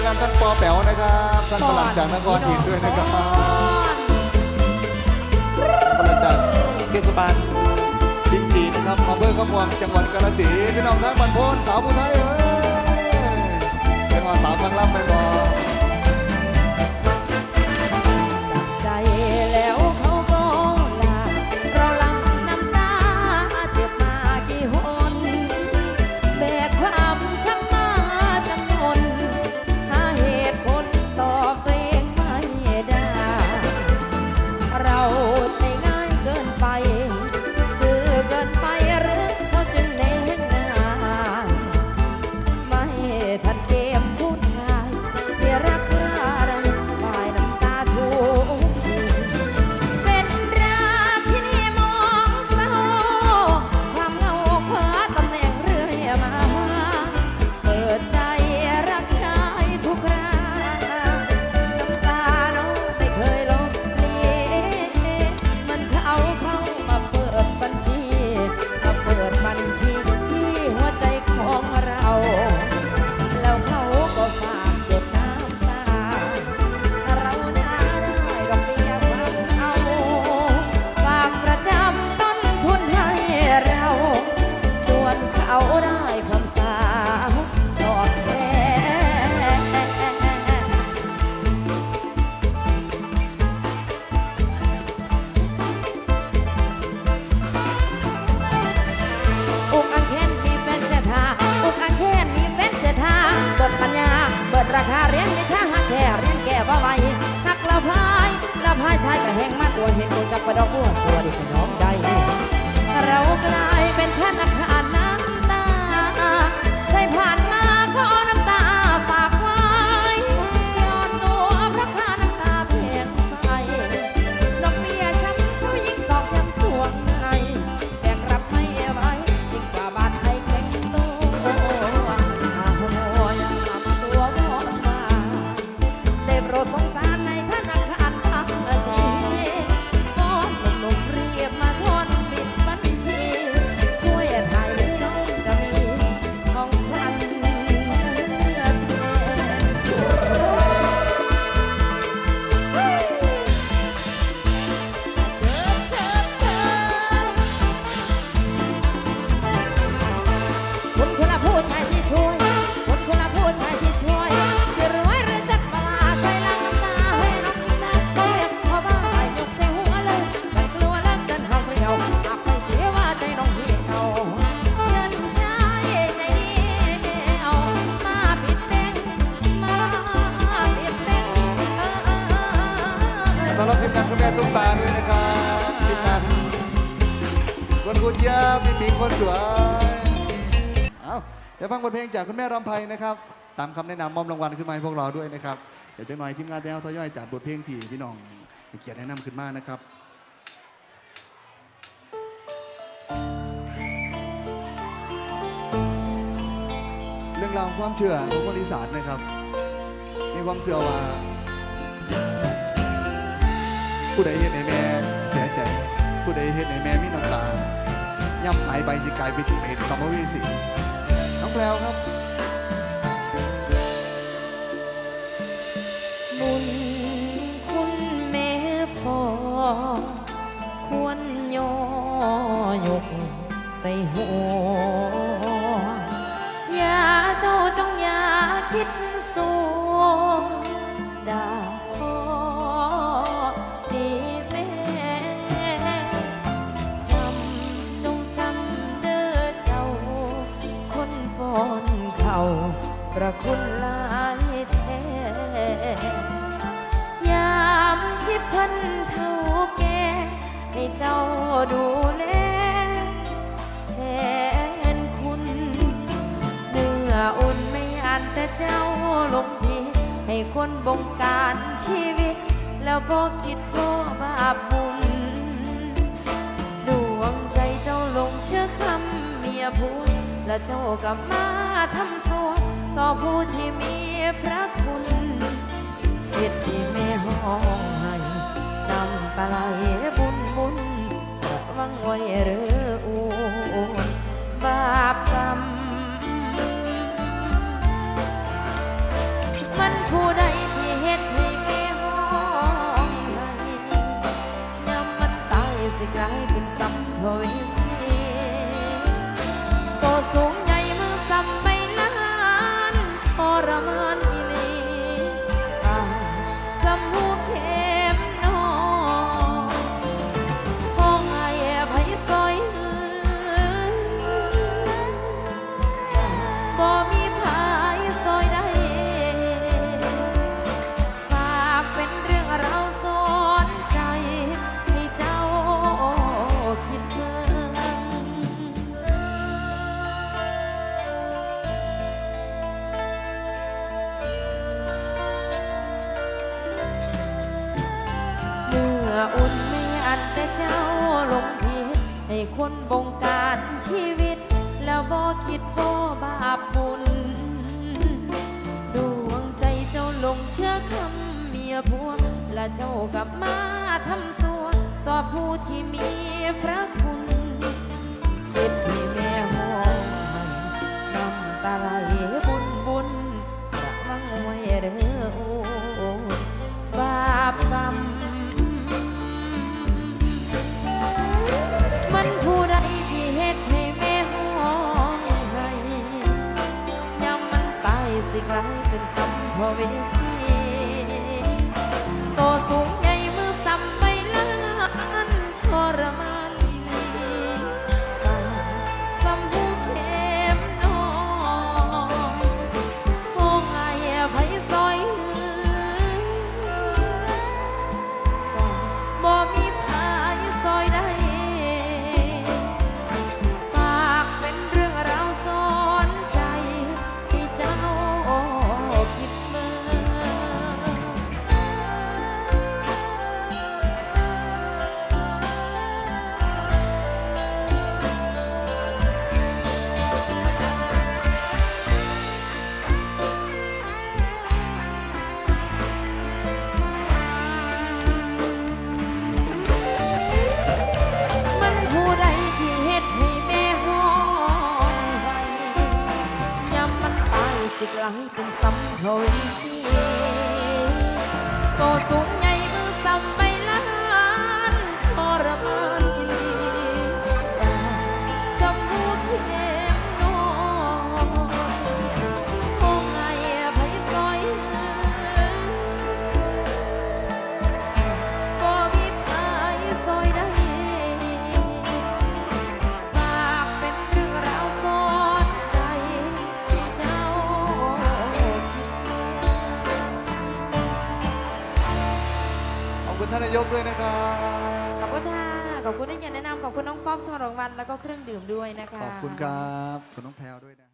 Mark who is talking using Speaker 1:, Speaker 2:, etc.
Speaker 1: คือกันท่านปอแป๋วนะครับท่านประหลัดจากนครถิ่นด้วยนะครับประหลัดจากเทศบาลดินจีนะครับอำเภอขมวงจังหวัดกาฬสินธุ์พี่น้องทั้งบันพนสาวผู้ไทยเอ้ย
Speaker 2: แหงมากกว่าเห็นตัวจับประดอกบัวสวัสดีพี่น้องใดเรากลายเป็นธนาคาร ทีมงานคุณแม่ตุ้มตา
Speaker 1: ด้วยนะครับทีมงานคนกูเจี๊ยบพี่ปิงคนสวยเอาเดี๋ยวฟังบทเพลงจากคุณแม่รำไพนะครับ ตามคำแนะนำมอมรางวัลขึ้นมาให้พวกเราด้วยนะครับ เดี๋ยวจะหน่อยทีมงานแต้วทยอยจัดบทเพลงที่พี่น้องเกียรติแนะนำขึ้นมานะครับเรื่องราวความเชื่อของคนอีสานนะครับ มีความเชื่อว่า ผู้ใดเห็นในแม่เสียใจ ผู้ใดเห็นในแม่มีน้ำตาย่ำตายไปสิกลายเป็นเปรตสัมภเวสีน้องแพลวครับ
Speaker 2: บุญคุณแม่พ่อควรย่อยกใส่หัวอย่าเจ้าจงอย่าคิดสู ให้เจ้าดูแลแทนคุณเนื้ออุ่นไม่อันแต่เจ้าลงทีให้คนบงการชีวิต แล้วบอกคิดพ่อบาปบุญ ดวงใจเจ้าลงเชื่อคำเมียพูดและเจ้าก็มาทำสัวต่อผู้ที่มีพระคุณเหตุที่แม่ห้อง ให้นำตาไหลบุญบุญระวังไว้เรืออูนบาปกรรม มันผู้ใดที่เฮ็ดให้แม่ห้องไห้ยามมันตายสิกลายเป็นสัมภเวสีโตสูงใหญ่มือซ้ำใบลานทรมาน คนบงการชีวิต แล้วบ่คิดพ่อบาปบุญ ดวงใจเจ้าลงเชื่อคำเมียผัว และเจ้ากลับมาทำสัว ต่อผู้ที่มีพระคุณ สั สิกลายเป็นสัมภเวสีโตสูงใหญ่
Speaker 1: ยกด้วยนะครับ
Speaker 2: ขอบคุณค่ะ ขอบคุณที่ยังแนะนำขอบคุณน้องป๊อปสมรรถรางวัลแล้วก็เครื่องดื่มด้วยนะคะ
Speaker 1: ขอบคุณครับคุณน้องแพรวด้วยนะ